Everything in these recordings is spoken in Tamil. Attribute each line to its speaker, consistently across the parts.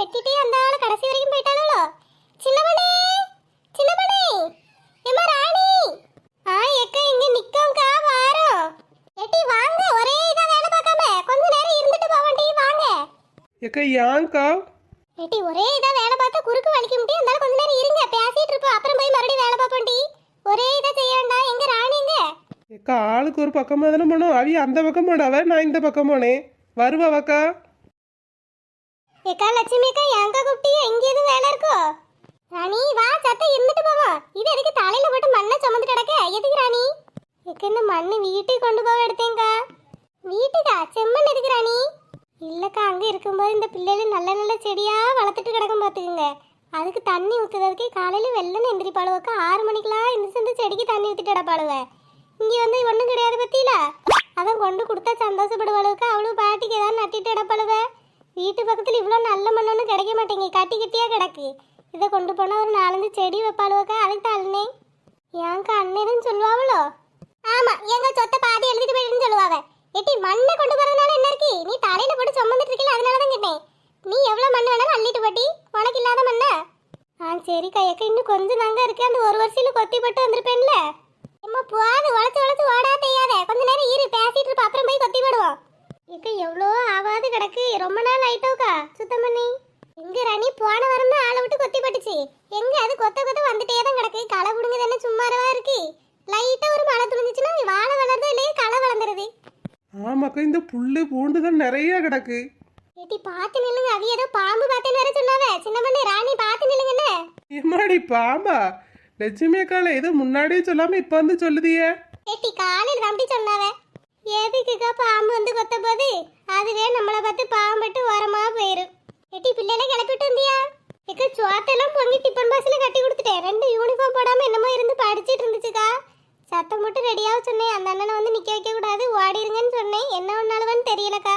Speaker 1: வெட்டிட்டே அந்த ஆளு கடைசி வரைக்கும் போயிட்டாளோ சின்ன பண்ணே சின்ன பண்ணே ஏமா ராணி ஆ எக்க இங்க நிக்கோங்கா வாரோம் எட்டி வாங்க ஒரே இதா வேலை பார்க்காம கொஞ்ச நேரம் இருந்துட்டு போவோம் டீ வாங்க
Speaker 2: ஏக்கா ஏன்க்கா
Speaker 1: ஏட்டி ஒரே இதா வேலை பார்த்தா குறுக்கு வலிக்க முடியும் இருந்தாலும் கொஞ்ச நேரம் இருங்க பேசிட்டு இருப்போம் அப்புறம் போய் மறுபடியும் வேலை பார்ப்போம் டி ஒரே இதா செய்ய வேண்டாம் எங்க ராணி எங்க
Speaker 2: ஏக்கா ஆளுக்கு ஒரு பக்கமாக தானே போனோம் அவி அந்த பக்கம் போனாவ நான் இந்த பக்கம் போனேன் வருவாவக்கா
Speaker 1: ஏக்கா லட்சுமி அக்கா எங்க கூப்பிட்டியா இங்க எதுவும் வேலை இருக்கோ? ராணி வா சத்த இருந்துட்டு போவோம் இது எதுக்கு தலையில போட்டு மண்ணை சுமந்து கிடக்க? எதுக்கு ராணி? எக்க இந்த மண்ணு வீட்டுக்கு கொண்டு போக எடுத்தேங்கா? வீட்டுக்கா? செம்மண் எதுக்கு ராணி? இல்லக்கா அங்க இருக்கும்போது இந்த பிள்ளைகள் நல்ல நல்ல செடியா வளர்த்துட்டு கிடக்கும் பாத்துக்குங்க அதுக்கு தண்ணி ஊற்றுறதுக்கே காலையில் வெள்ளன்னு எந்திரிப்பாளுவக்கா. ஆறு மணிக்கெலாம் எந்திரிச்சு இந்த செடிக்கு தண்ணி ஊற்றிட்டு பாடுவேன் இங்கே வந்து ஒன்றும் கிடையாது பற்றியில அதான் கொண்டு கொடுத்தா சந்தோஷப்படுவாளுவக்கா. அவளும் பாட்டிக்கு ஏதாவது நட்டிட்டு கிடப்பாளுவ. வீட்டு பக்கத்தில் இவ்வளோ நல்ல மண்ணொன்னு கிடைக்க மாட்டேங்க. கட்டி கட்டியாக கிடக்கு. இதை கொண்டு போனால் ஒரு நாலஞ்சு செடி வைப்பாளுவக்கா அதுக்கு தான் அண்ணே ஏங்க்கா அண்ணேன்னு சொல்லுவாவளோ? ஆமா எங்க சொத்தை பாதி எழுதிட்டு போயிட்டுன்னு சொல்லுவாங்க எட்டி மண்ணை கொண்டு போறதுனால என்ன இருக்கு? நீ தலையில போட்டு சுமந்துட்டு இருக்கல அதனால தான் கேட்டேன். நீ எவ்வளவு மண் வேணாலும் அள்ளிட்டு போட்டி. உனக்கு இல்லாத மண்ண? ஆ சரி கையக்கா இன்னும் கொஞ்சம் நாங்க இருக்கு. அந்த ஒரு வருஷத்துல கொத்தி போட்டு வந்திருப்பேன்ல. அம்மா போகாது உழைச்சு உழைச்சு ஓடா தெரியாத கொஞ்ச நேரம் இரு பேசிட்டு இருப்ப அப்புறம் போய் கொத்தி போடுவோம். இக்க எவ்வளோ ஆவாது கிடக்கு? ரொம்ப நாள் ஆயிட்டோக்கா. சுத்தம் பண்ணி. எங்க ராணி போன வாரம் தான் ஆளை விட்டு கொத்தி பட்டுச்சு எங்க அது கொத்த கொத்த வந்துட்டே தான் கிடக்கு. களை புடுங்குது என்ன சும்மாரவா இருக்கு. லைட்டா ஒரு மழை துணிஞ்சுச்சுன்னா வாழை வளர்ந்தோ இல்லையே களை வளர்ந்துருது
Speaker 2: ஆமாக்கா இந்த புல்லு பூண்டு தான் நிறைய கிடக்கு.
Speaker 1: ஏட்டி பார்த்து நில்லுங்க. அது ஏதோ பாம்பு பார்த்தேன்னு வேற சொன்னாவ. சின்ன பண்ணி ராணி பார்த்து நில்லுங்கன்னு.
Speaker 2: எம்மாடி பாம்பா. லட்சுமி அக்கால ஏதோ முன்னாடியே சொல்லாம இப்ப வந்து சொல்லுதியே.
Speaker 1: ஏட்டி காலையில் தம்பி சொன்னாவ. எதுக்குக்கா பாம்பு வந்து கொத்த போது அதுவே நம்மளை பார்த்து பாம்பட்டு ஓரமா போயிரும் எட்டி பிள்ளைல கிளப்பிட்டு வந்தியா? எக்க சோத்தெல்லாம் பொங்கி டிஃபன் பாக்ஸ்ல கட்டி கொடுத்துட்டேன். ரெண்டு யூனிஃபார்ம் போடாம என்னமோ இருந்து படிச்சிட்டு இருந்துச்சுக்கா. சத்தம் போட்டு ரெடியாக சொன்னேன். அந்த அண்ணனை வந்து நிக்க வைக்க கூடாது. ஓடிருங்கன்னு சொன்னேன். என்ன ஒன்னாலுவன்னு தெரியலக்கா.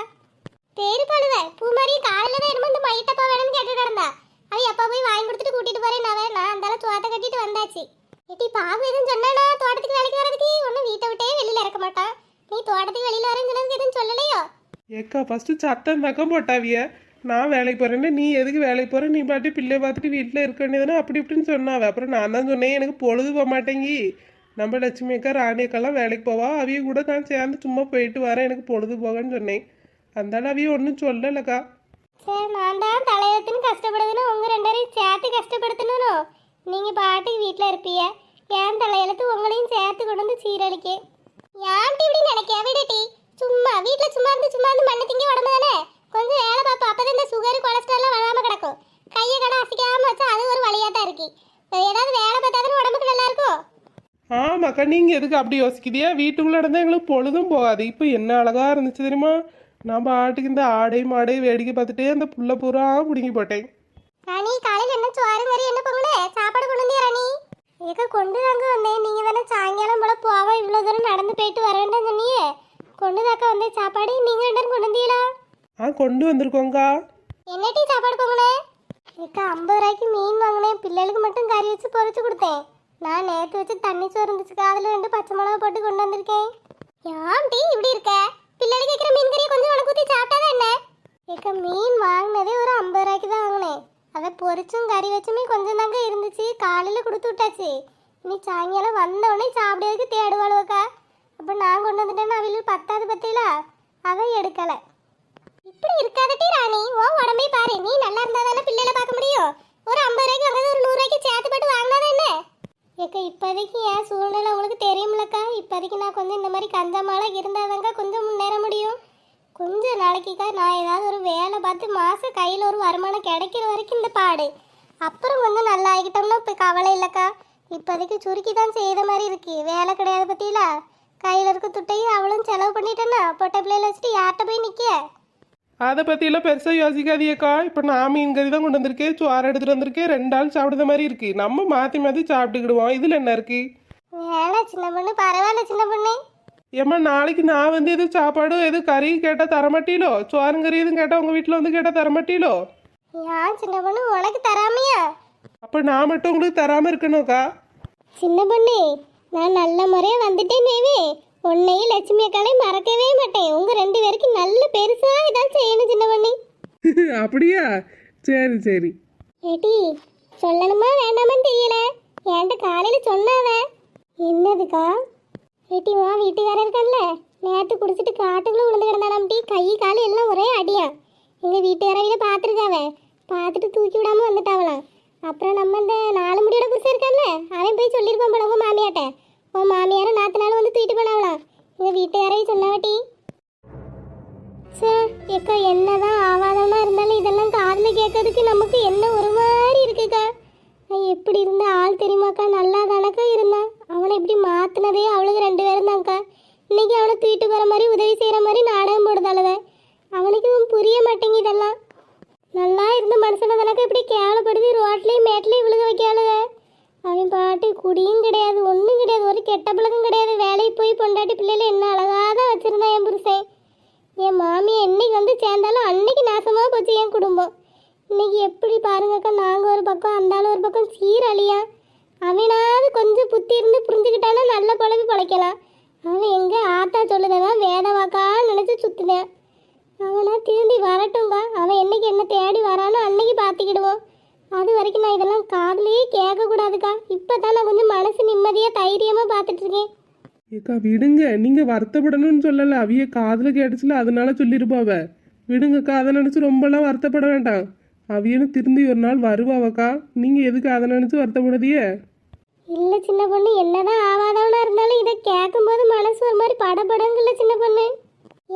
Speaker 1: பேரு பாடுவ பூமாரி காலையில தான் என்னமோ இந்த மைட்டப்பா வேணும்னு கேட்டு கிடந்தா. அது எப்பா போய் வாங்கி கொடுத்துட்டு கூட்டிட்டு போறேன் நான் நான் அந்த சோத்தை கட்டிட்டு வந்தாச்சு. எட்டி பாம்பு எதுவும் சொன்னானா தோட்டத்துக்கு வேலைக்கு வரதுக்கு ஒன்றும் வீட்டை விட்டே வெளியில இறக்க மாட்டான். நீ தோட்டத்துக்கு வெளியில வரேன்னு சொன்னதுக்கு எதுவும் சொல்லலையோ?
Speaker 2: ஏக்கா ஃபர்ஸ்ட் சட்டம் தக்கம் போட்டாவிய. நான் வேலைக்கு போறேன்னு நீ எதுக்கு வேலைக்கு போற? நீ பாட்டு பிள்ளை பார்த்துட்டு வீட்டில் இருக்க வேண்டியதுனா அப்படி இப்படின்னு சொன்னாவ. அப்புறம் நான் தான் சொன்னேன் எனக்கு பொழுது போக மாட்டேங்கி. நம்ம லட்சுமி அக்கா ராணி அக்காலாம் வேலைக்கு போவா. அவிய கூட நான் சேர்ந்து சும்மா போயிட்டு வரேன் எனக்கு பொழுது போகன்னு சொன்னேன். அந்தாலும் அவிய ஒன்றும் சொல்லலக்கா.
Speaker 1: சரி நான் தான் தலையெழுத்துன்னு கஷ்டப்படுதுன்னு உங்க ரெண்டு பேரையும் சேர்த்து கஷ்டப்படுத்தணும் நீங்க பாட்டுக்கு வீட்டில் இருப்பீங்க. ஏன் தலையெழுத்து உங்களையும் சேர்த்து கொண்டு வந்து சீரழிக்கே. ஏன்ட்டு இப்படி நினைக்க விடட்டி சும்மா வீட்டில் சும்மா இருந்து சும்மா இருந்து மண்ணு திங்க உடம்பு தானே? கொஞ்சம் வேலை பார்ப்போம் அப்பதான் இந்த சுகர் கொலஸ்ட்ரால்லாம் வராம கிடக்கும். கையை கடை அசைக்காம வச்சா அது ஒரு வழியா தான் இருக்கு ஏதாவது வேலை பார்த்தாதான் உடம்புக்கு நல்லா இருக்கும்?
Speaker 2: ஆமாக்கா நீங்கள் எதுக்கு அப்படி யோசிக்குதியா வீட்டுக்குள்ளே இருந்தால் எங்களுக்கு பொழுதும் போகாது. இப்போ என்ன அழகா இருந்துச்சு தெரியுமா? நான் பாட்டுக்கு இந்த ஆடை மாடை வேடிக்கை பார்த்துட்டே அந்த புள்ள பூரா பிடுங்கி போட்டேன்.
Speaker 1: ராணி காலையில் என்ன சோறு கறி என்ன பொங்கலே? சாப்பாடு கொண்டு வந்தியா ராணி ஏக்க கொண்டு தாங்க வந்தேன். நீங்க தானே சாயங்காலம் போல போவோம் இவ்வளோ தூரம் நடந்து போயிட்டு வர வேண்டாம் சொன்னியே கொண்டு தாக்க வந்தேன் சாப்பாடு? நீங்க ரெண்டு கொண்டு வந்தீங்களா?
Speaker 2: ஆ கொண்டு வந்திருக்கோங்க்கா
Speaker 1: என்ன டீ சாப்பாடு பொங்கலே ஏக்கா ஐம்பது ரூபாய்க்கு மீன் வாங்கினேன். பிள்ளைகளுக்கு மட்டும் கறி வச்சு பொரிச்சு கொடுத்தேன். நான் நேற்று வச்சு தண்ணி சோறு இருந்துச்சுக்கா. அதில் ரெண்டு பச்சை மிளகா போட்டு கொண்டு வந்திருக்கேன். ஏன் டீ இப்படி இருக்க? பிள்ளைகளுக்கு வைக்கிற மீன் கறியை கொஞ்சம் உனக்கு ஊற்றி சாப்பிட்டாதான் என்ன? ஏக்கா மீன் வாங்கினதே ஒரு ஐம்பது ரூபாய்க்கு தான் வாங்கினேன். அதை பொரிச்சும் கறி வச்சுமே கொஞ்சம் தாங்க இருந்துச்சு. காலையில் கொடுத்து விட்டாச்சு. இனி சாயங்காலம் வந்த உடனே சாப்பிடுறதுக்கு தேடுவாளுவக்கா. அப்போ நான் கொண்டு வந்துட்டேன்னா அவளுக்கு பத்தாது பத்தியில அவன் எடுக்கலை. இப்படி இருக்காதட்டி ராணி. ஓ உடம்பே பாரு. நீ நல்லா இருந்தாதானே பிள்ளைல பார்க்க முடியும்? ஒரு ஐம்பது ரூபாய்க்கு வாங்குறது ஒரு நூறுரூவாய்க்கு சேர்த்து போட்டு வாங்கினா என்ன? ஏக்கா இப்போதைக்கு என் சூழ்நிலை உங்களுக்கு தெரியும்லக்கா இப்போதைக்கு நான் கொஞ்சம் இந்த மாதிரி கஞ்சமால இருந்தாதாங்க கொஞ்சம் முன்னேற முடியும். கொஞ்சம் நாளைக்குக்கா நான் ஏதாவது ஒரு வேலை பார்த்து மாதம் கையில் ஒரு வருமானம் கிடைக்கிற வரைக்கும் இந்த பாடு. அப்புறம் கொஞ்சம் நல்லா ஆகிட்டோம்னா இப்போ கவலை இல்லைக்கா. இப்போதைக்கு சுருக்கி தான் செய்த மாதிரி இருக்கு. வேலை கிடையாது பற்றியில கையில் இருக்க துட்டையும் அவளும் செலவு பண்ணிட்டேன்னா பொட்டை பிள்ளையில வச்சுட்டு யார்கிட்ட போய் நிற்க
Speaker 2: அதை பற்றியெல்லாம் பெருசாக யோசிக்காதியக்கா இப்போ நான் மீன் கறி தான் கொண்டு வந்திருக்கேன். சோறு எடுத்துகிட்டு வந்திருக்கேன். ரெண்டு ஆள் சாப்பிடுற மாதிரி இருக்கு. நம்ம மாற்றி மாற்றி சாப்பிட்டுக்கிடுவோம். இதில் என்ன இருக்கு?
Speaker 1: வேலை சின்ன பொண்ணு பரவாயில்ல சின்ன பொண்ணு.
Speaker 2: ஏம்மா நாளைக்கு நான் வந்து எதுவும் சாப்பாடு எதுவும் கறி கேட்டால் தரமாட்டீலோ சோறும் கறி எதுவும் கேட்டால் உங்கள் வீட்டில் வந்து கேட்டால் தரமாட்டீலோ
Speaker 1: ஏன் சின்ன பொண்ணு உனக்கு தராமையா?
Speaker 2: அப்போ நான் மட்டும் உங்களுக்கு தராமல் இருக்கணும்க்கா.
Speaker 1: சின்ன பொண்ணு நான் நல்ல முறையா வந்துட்டேன் தேவி உன்னையும் லட்சுமி அக்காலையும் மறக்கவே மாட்டேன். உங்க ரெண்டு பேருக்கு நல்ல பெருசா இதான் செய்யணும் சின்ன பொண்ணு.
Speaker 2: அப்படியா? சரி சரி.
Speaker 1: ஏடி சொல்லணுமா வேண்டாமான்னு தெரியல. என்கிட்ட காலையில சொன்னாவ. என்னதுக்கா? ஏட்டி வா வீட்டுக்காரர் இருக்கான்ல. நேற்று குடிச்சிட்டு காட்டுக்குள்ள விழுந்து கிடந்தாலாம் டீ. கை கால் எல்லாம் ஒரே அடியா எங்க வீட்டுக்காரவில பார்த்துருக்காவ. பார்த்துட்டு தூக்கி விடாம வந்துட்டாவலாம். அப்புறம் நம்ம இந்த நாலு முடியோட புருஷன் இருக்கான்ல அவன் போய் சொல்லியிருப்பான் போல உங்கள் மாமியாட்ட. உன் மாமியார நாற்று நாள் வந்து தூக்கிட்டு போனாவலாம் எங்கள் வீட்டுக்காரையும் சொன்னாவட்டி சார் எக்கா என்னதான் ஆவாதமாக இருந்தாலும் இதெல்லாம் காதுல கேட்கறதுக்கு நமக்கு என்ன ஒரு மாதிரி இருக்குக்கா நான் எப்படி இருந்த ஆள் தெரியுமாக்கா நல்லா தானக்கா இருந்தான் அவனை இப்படி மாத்தினதே அவளுக்கு ரெண்டு பேரும் தான்க்கா இன்னைக்கு அவனை தூக்கிட்டு போற மாதிரி உதவி செய்யற மாதிரி நாடகம் போடுதாளவ அவனுக்கு இவன் புரிய மாட்டேங்குது இதெல்லாம் நல்லா இருந்த மனுஷனை தானக்கா இப்படி கேவலப்படுத்தி ரோட்லயும் மேட்லயும் விழுக வைக்காளுவ அவன் பாட்டு குடியும் கிடையாது ஒன்றும் கிடையாது ஒரு கெட்ட பழக்கம் கிடையாது வேலைக்கு போய் பொண்டாட்டி பிள்ளைல என்ன அழகா தான் வச்சிருந்தான் என் புருஷன் என் மாமி என்னைக்கு வந்து சேர்ந்தாலும் அன்னைக்கு நாசமாக போச்சு என் குடும்பம். இன்னைக்கு எப்படி பாருங்கக்கா நாங்கள் ஒரு பக்கம் அந்தாலும் ஒரு பக்கம் சீரழியா அவனாவது கொஞ்சம் புத்தி இருந்து புரிஞ்சுக்கிட்டானா நல்ல பழவி பழைக்கலாம் அவன் எங்கே ஆத்தா சொல்லுதான் வேதவாக்கா நினச்சி சுற்றுனேன் அவனா திரும்பி வரட்டும்பா. அவன் என்னைக்கு என்ன தேடி வரானோ அன்னைக்கு பார்த்துக்கிடுவோம் அது வரைக்கும் நான் இதெல்லாம் காதலையே கேட்கக்கூடாதுக்கா. இப்போ தான் நான் கொஞ்சம் மனசு நிம்மதியாக தைரியமாக பார்த்துட்டு இருக்கேன்
Speaker 2: ஏக்கா விடுங்க. நீங்கள் வருத்தப்படணும்னு சொல்லலை. அவிய காதில் கேட்டுச்சுல அதனால சொல்லியிருப்பாவ விடுங்கக்கா அதை நினச்சி ரொம்பலாம் வருத்தப்பட வேண்டாம். அவியனும் திருந்தி ஒரு நாள் வருவாவக்கா. நீங்கள் எதுக்கு அதை நினச்சி வருத்தப்படுதியே?
Speaker 1: இல்லை சின்ன பொண்ணு என்னதான் ஆவாதவனா இருந்தாலும் இதை கேட்கும்போது மனசு ஒரு மாதிரி படபடங்குல்ல சின்ன பொண்ணு.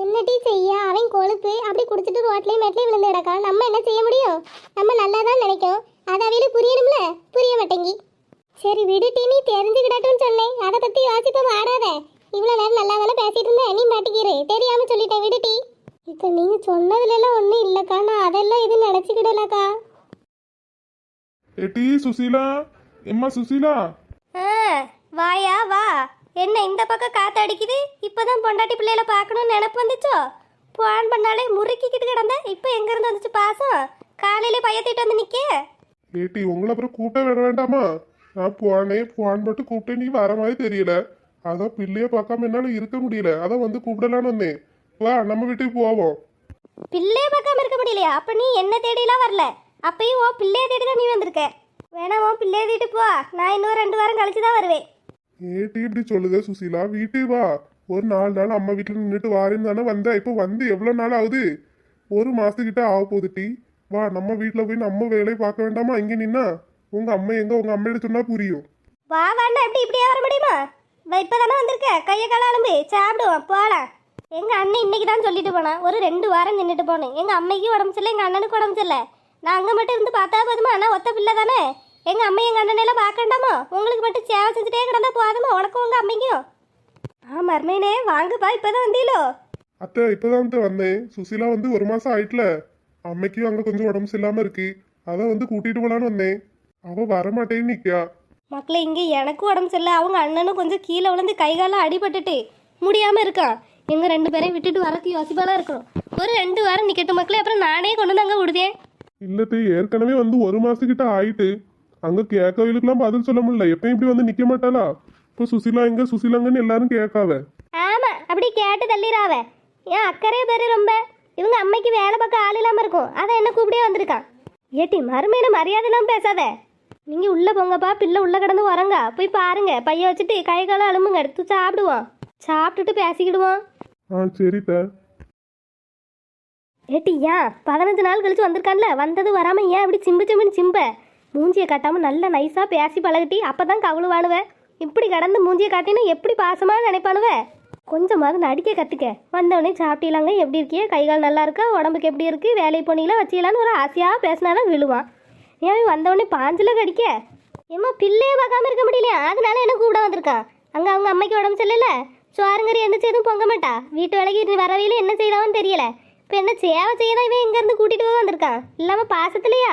Speaker 1: என்னடி செய்ய? அவன் கொழுப்பு அப்படி குடிச்சிட்டு ரோட்லயும் மேட்லயும் விழுந்து கிடக்கா. நம்ம என்ன செய்ய முடியும்? நம்ம நல்லா தான் நினைக்கும். அது அவையில புரியணும்ல? புரிய மாட்டேங்கி. சரி விடுட்டி நீ தெரிஞ்சுக்கிடட்டும்னு சொன்னேன். அதை பத்தி யோசிப்ப வாடாத இவ்வளவு நேரம் நல்லா தானே பேசிட்டு இருந்தேன். நீ மாட்டிக்கிறேன் தெரியாம சொல்லிட்டேன். விடுட்டி இப்ப நீங்க சொன்னதுல எல்லாம் ஒண்ணும் இல்லக்கா. நான் அதெல்லாம் எதுவும் நினைச்சுக்கிடலக்கா.
Speaker 2: ஏட்டி சுசீலா? எம்மா சுசீலா?
Speaker 1: ஆ வாயா வா. என்ன இந்த பக்கம் காத்து அடிக்குது? இப்போதான் பொண்டாட்டி பிள்ளையில பார்க்கணும்னு நினப்பு வந்துச்சோ? போன் பண்ணாலே முறுக்கிக்கிட்டு கிடந்த. இப்போ எங்கேருந்து வந்துச்சு பாசம்? காலையிலே பையத்திட்டு வந்து நிற்க
Speaker 2: ஏட்டி உங்களை அப்புறம் கூப்பிட விட வேண்டாமா? நான் போன் போட்டு கூப்பிட்டேன் நீ வர மாதிரி தெரியல. அதான் பிள்ளைய பார்க்காம என்னால இருக்க முடியல. அதான் வந்து கூப்பிடலான்னு வந்தேன். வா நம்ம வீட்டுக்கு போவோம்.
Speaker 1: பிள்ளைய பார்க்காம இருக்க முடியலையா? அப்போ நீ என்ன தேடிலாம் வரல. அப்பயும் உன் பிள்ளைய தேடி தான் நீ வந்திருக்க. வேணா உன் பிள்ளைய தேடி போ. நான் இன்னும் ரெண்டு வாரம் கழிச்சு தான் வருவேன்.
Speaker 2: ஏட்டி இப்படி சொல்லுத சுசீலா. வீட்டுக்கு வா. ஒரு நாலு நாள் அம்மா வீட்டில் நின்றுட்டு வாரேன்னு தானே வந்தேன். இப்போ வந்து எவ்வளோ நாள் ஆகுது? ஒரு மாசத்துக்கிட்ட ஆக போகுது டி. வா நம்ம வீட்டில் போய் நம்ம வேலையை பார்க்க வேண்டாமா? இங்கே நின்னா. உங்க அம்மா எங்க? உங்க அம்மையிட சொன்னா புரியும்.
Speaker 1: வா வாண்ணா எப்படி இப்படியே வர முடியுமா? இப்போ தானே வந்திருக்க. கையை கால அலும்பு. சாப்பிடுவோம் போகலாம் எங்கள் அண்ணன் இன்னைக்கு தான் சொல்லிட்டு போனான். ஒரு ரெண்டு வாரம் நின்றுட்டு போனேன். எங்கள் அம்மைக்கு உடம்பு சரியில்லை எங்கள் அண்ணனுக்கு உடம்பு சரியில்லை. நான் அங்கே மட்டும் இருந்து பார்த்தா போதுமா? ஆனால் ஒத்த பிள்ளை தானே? எங்கள் அம்மை எங்கள் அண்ணனெல்லாம் பார்க்கண்டாமோ உங்களுக்கு மட்டும் சேவை செஞ்சுட்டே கிடந்தா போதுமா? உனக்கும் உங்கள் அம்மைக்கும்? ஆ மர்மேனே வாங்கப்பா இப்போ தான் வந்தீங்களோ
Speaker 2: அத்தை இப்பதான் வந்து வந்தேன். சுசீலா வந்து ஒரு மாசம் ஆயிட்டுல. அம்மைக்கும் அங்க கொஞ்சம் உடம்பு சரியில்லாம இருக்கு. அதான் வந்து கூட்டிட்டு போலான்னு வந்தேன். அவ வரமாட்டேன்னு நிக்கா
Speaker 1: மக்களே இங்கே எனக்கும் உடம்பு சரியில்லை. அவங்க அண்ணனும் கொஞ்சம் கீழே விழுந்து கை காலம் அடிபட்டுட்டு முடியாமல் இருக்கான். எங்கள் ரெண்டு பேரையும் விட்டுட்டு வரக்கு யோசிப்பாலாம் இருக்கணும். ஒரு ரெண்டு வாரம் நிற்கட்டும் மக்களே அப்புறம் நானே கொண்டு அங்கே விடுதேன்.
Speaker 2: இல்லத்து ஏற்கனவே வந்து ஒரு மாசத்துக்கிட்ட ஆயிட்டு அங்க கேட்கவங்களுக்குலாம் பதில் சொல்ல முடியல. எப்பயும் இப்படி வந்து நிக்க மாட்டாளா? இப்போ சுசீலா எங்க? சுசீலாங்கன்னு எல்லாரும் கேட்காவ.
Speaker 1: ஆமாம் அப்படி கேட்டு தள்ளிடாவ ஏன் அக்கறைய பேர் ரொம்ப? இவங்க அம்மைக்கு வேலை பார்க்க ஆள் இல்லாமல் இருக்கும். அதை என்ன கூப்பிட்டே வந்திருக்கான். ஏட்டி மறுமையின மரியாதை இல்லாமல் பேசாத. நீங்கள் உள்ளே போங்கப்பா பிள்ளை உள்ளே கிடந்து வரங்க போய் பாருங்க. பைய வச்சுட்டு கை காலம் அலும்புங்க எடுத்து சாப்பிடுவோம். சாப்பிட்டுட்டு பேசிக்கிடுவோம்.
Speaker 2: ஆ சரி
Speaker 1: ஏட்டி ஏன் பதினஞ்சு நாள் கழிச்சு வந்திருக்கான்ல வந்தது வராம ஏன் இப்படி சிம்பு சிம்புன்னு சிம்ப? மூஞ்சியை காட்டாம நல்ல நைஸா பேசி பழகட்டி அப்பதான் கவுளு வாழுவேன் இப்படி கடந்து மூஞ்சியை காட்டினா எப்படி பாசமா நினைப்பானுவ? கொஞ்சமாவது நடிக்க கத்துக்க. வந்தவொடனே சாப்பிட்டீலாங்க எப்படி இருக்கியே? கை கால் நல்லா இருக்கா? உடம்புக்கு எப்படி இருக்கு? வேலையை போனீங்களா? வச்சீங்களான்னு ஒரு ஆசையா பேசினாதான் விழுவான். ஏன் வந்தவொடனே பாஞ்சில கடிக்க. ஏம்மா பிள்ளையே பார்க்காம இருக்க முடியலையா? அதனால என்ன கூப்பிட வந்திருக்கான்? அங்கே அவங்க அம்மைக்கு உடம்பு சரியில்லை சோறுங்கறி என்ன எதுவும் பொங்க மாட்டா. வீட்டு வேலைக்கு வரவையில என்ன செய்யலாம்னு தெரியல. இப்போ என்ன சேவை செய்யதான் இவன் இங்கேருந்து கூட்டிட்டு போக வந்திருக்கான். இல்லாம பாசத்துலையா?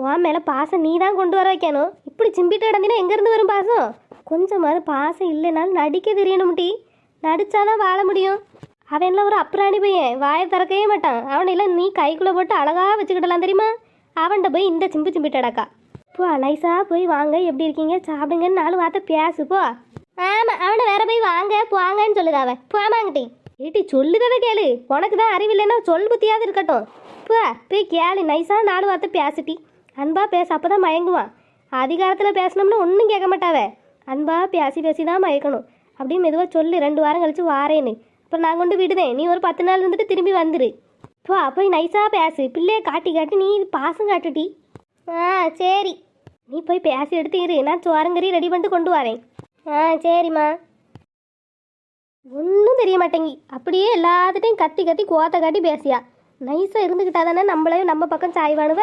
Speaker 1: உன் மேல பாசம் நீ தான் கொண்டு வர வைக்கணும். இப்படி சிம்பிட்டு கிடந்தினா எங்கேருந்து வரும் பாசம்? கொஞ்சமாவது பாசம் இல்லைனாலும் நடிக்க தெரியணும் டி. நடிச்சாதான் வாழ முடியும். அவன்லாம் ஒரு அப்புறாணி பையன். வாயை திறக்கவே மாட்டான். அவனெல்லாம் நீ கைக்குள்ளே போட்டு அழகா வச்சுக்கிடலாம் தெரியுமா? அவன்கிட்ட போய் இந்த சிம்பு சிம்பிட்டடாக்கா போ நைஸா போய் வாங்க. எப்படி இருக்கீங்க? சாப்பிடுங்கன்னு நாலு வார்த்தை பேசு போ. ஆமாம் அவனை வேற போய் வாங்க போங்கன்னு சொல்லுதா அவன். போமாங்கிட்டி ஏட்டி சொல்லுததை கேளு. உனக்கு தான் அறிவில்லைன்னா சொல் புத்தியாவது இருக்கட்டும். போ போய் கேளு. நைஸாக நாலு வார்த்தை பேசிட்டி. அன்பா பேச அப்போ தான் மயங்குவான். அதிகாரத்தில் பேசினோம்னா ஒன்றும் கேட்க மாட்டாவே. அன்பா பேசி பேசி தான் மயக்கணும். அப்படியே மெதுவாக சொல்லு ரெண்டு வாரம் கழிச்சு வாரேன்னு. அப்புறம் நான் கொண்டு விடுதேன். நீ ஒரு பத்து நாள் இருந்துட்டு திரும்பி வந்துரு. போ போய் நைஸாக பேசு. பிள்ளையை காட்டி காட்டி நீ பாசம் காட்டுட்டி. ஆ சரி. நீ போய் பேசி எடுத்து இரு. நான் சோரங்கறி ரெடி பண்ணிட்டு கொண்டு வரேன். ஆ சரிம்மா. ஒன்றும் தெரிய மாட்டேங்கி. அப்படியே எல்லாத்துட்டையும் கத்தி கத்தி கோத்த காட்டி பேசியா. நைஸாக இருந்துக்கிட்டா தானே நம்மளே நம்ம பக்கம் சாய்வானுவ?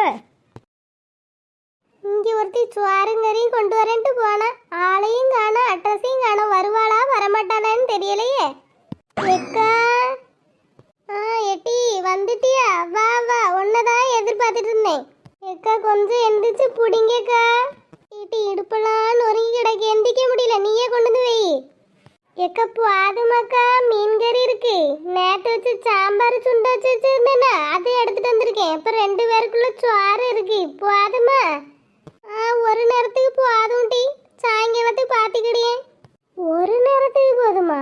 Speaker 1: இங்கே ஒருத்தி சுவாருங்கரையும் கொண்டு வரேன்ட்டு போனா ஆளையும் காணோம் அட்ரஸையும் காணோம் வருவாளா வரமாட்டானான்னு தெரியலையே எக்கா ஆ எட்டி வந்துட்டியா வா வா உன்னதான் எதிர்பார்த்துட்டு இருந்தேன் எக்கா கொஞ்சம் எந்திரிச்சு புடிங்கக்கா எட்டி இடுப்பெல்லாம் நொறுங்கி கிடக்கு எந்திக்க முடியல நீயே கொண்டு வந்து வை எக்கா போதுமாக்கா மீன் கறி இருக்கு நேற்று வச்சு சாம்பார் சுண்ட வச்சு வச்சிருந்தேனா அதை எடுத்துட்டு வந்திருக்கேன் இப்போ ரெண்டு பேருக்குள்ள சோறு இருக்கு போதுமா ஆ ஒரு நேரத்துக்கு போதும் டி சாயங்காலத்துக்கு பார்த்துக்கிடியே ஒரு நேரத்துக்கு போதுமா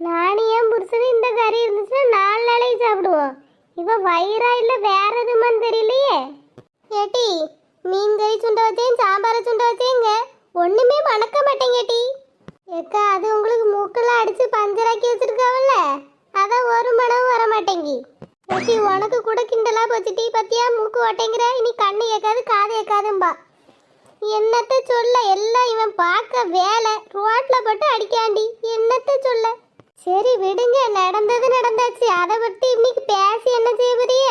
Speaker 1: நானும் என் புருஷனும் இந்த கறி இருந்துச்சுன்னா நாலு நாளைக்கு சாப்பிடுவோம் இவ வயிறா இல்லை வேற எதுமான்னு தெரியலையே ஏட்டி மீன் கறி சுண்ட வச்சேன் சாம்பார் சுண்ட வச்சேங்க ஒண்ணுமே மணக்க மாட்டேங்க ஏக்கா அது உங்களுக்கு மூக்கெல்லாம் அடிச்சு பஞ்சராக்கி வச்சிருக்காவல்ல அதான் ஒரு மனம் வர மாட்டேங்கி ஏட்டி உனக்கு கூட கிண்டலா போச்சுட்டி பத்தியா? மூக்கு ஓட்டைங்கிற. இனி கண்ணு கேட்காது காது கேட்காதும்பா என்னத்த சொல்ல? எல்லாம் இவன் பார்க்க வேலை. ரோட்ல போட்டு அடிக்காண்டி. என்னத்த சொல்ல? சரி விடுங்க. நடந்தது நடந்தாச்சு. அதை பத்தி இன்னைக்கு பேசி என்ன செய்ய போறிய?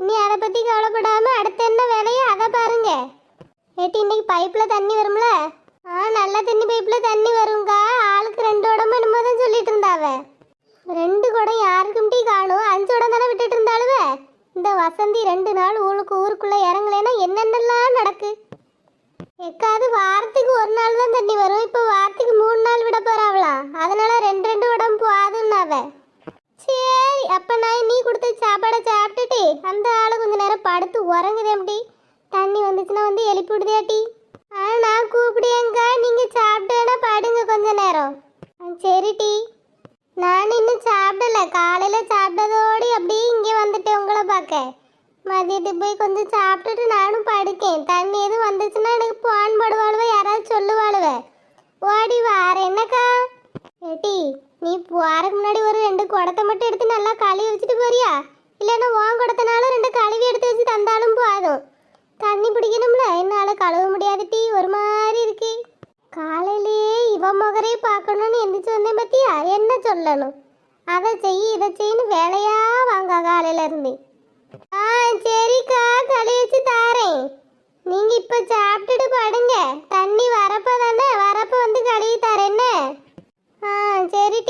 Speaker 1: இனி அதை பத்தி கவலைப்படாம அடுத்து என்ன வேலையோ அதை பாருங்க. ஏட்டி இன்னைக்கு பைப்ல தண்ணி வரும்ல? ஆ நல்ல தண்ணி பைப்ல தண்ணி வருங்க ஆளுக்கு ரெண்டு உடம்பு என்னமோ தான் சொல்லிட்டு இருந்தா ரெண்டு குடம் யாருக்கும் டீ காணும் அஞ்சு உடம் தானே விட்டுட்டு இருந்தாளுவ இந்த ரெண்டு நாள் ஊருக்கு ஊருக்குள்ள இறங்கலைன்னா என்னென்னலாம் நடக்கு? எக்காவது வாரத்துக்கு ஒரு நாள் தான் தண்ணி வரும். இப்போ வாரத்துக்கு மூணு நாள் விட போறாவலாம் அதனால ரெண்டு ரெண்டு உடம்பு போதும்னாவ சரி அப்ப நான் நீ கொடுத்த சாப்பாடை சாப்பிட்டுட்டு அந்த ஆளு கொஞ்ச நேரம் படுத்து உறங்குதேன் அப்படி தண்ணி வந்துச்சுன்னா வந்து எழுப்பி விடுதேட்டி ஆனால் நான் கூப்பிடுவேங்க ஒரு மாதிரி இருக்கு. காலையிலேயே இவ முகரே பார்க்கணும்னு எந்திரிச்சு வந்தேன் பத்தியா? என்ன சொல்லணும்? அதை செய் இதை செய்யு வேலையா வாங்க காலையில இருந்து. ஆ சரிக்கா களி வச்சு தாரேன். நீங்க இப்ப சாப்பிட்டுட்டு படுங்க. தண்ணி வரப்ப தானே? வரப்ப வந்து கழுவி தரேன்னு. ஆ சரி